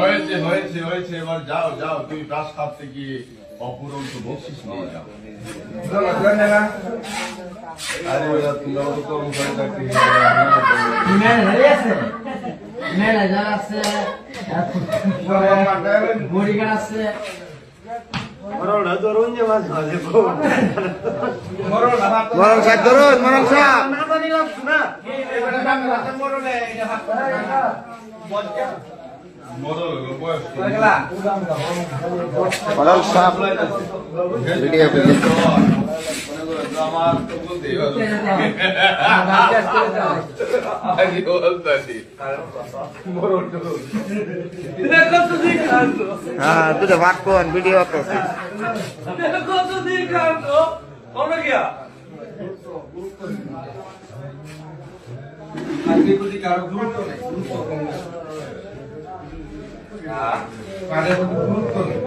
হয়েছে হয়েছে হয়েছে এবার যাও যাও তুমি ব্রাশ খাপতে গিয়ে অপুরন্ত বকশিস নিয়ে যাও। আরে ওরা তুমি আমাকে কর্মচারী চাকরি আছে ম্যানেজার আছে বডিগার্ড আছে। মরণ সাহেব ধরুন মরণ সাহেব। মরণ সাহেব ভিডিও হ্যাঁ দুটো ভাগ কোন ভিডিও করছে আজকে কারও গুরুত্ব নেই গুরুত্ব কম গুরুত্ব নেই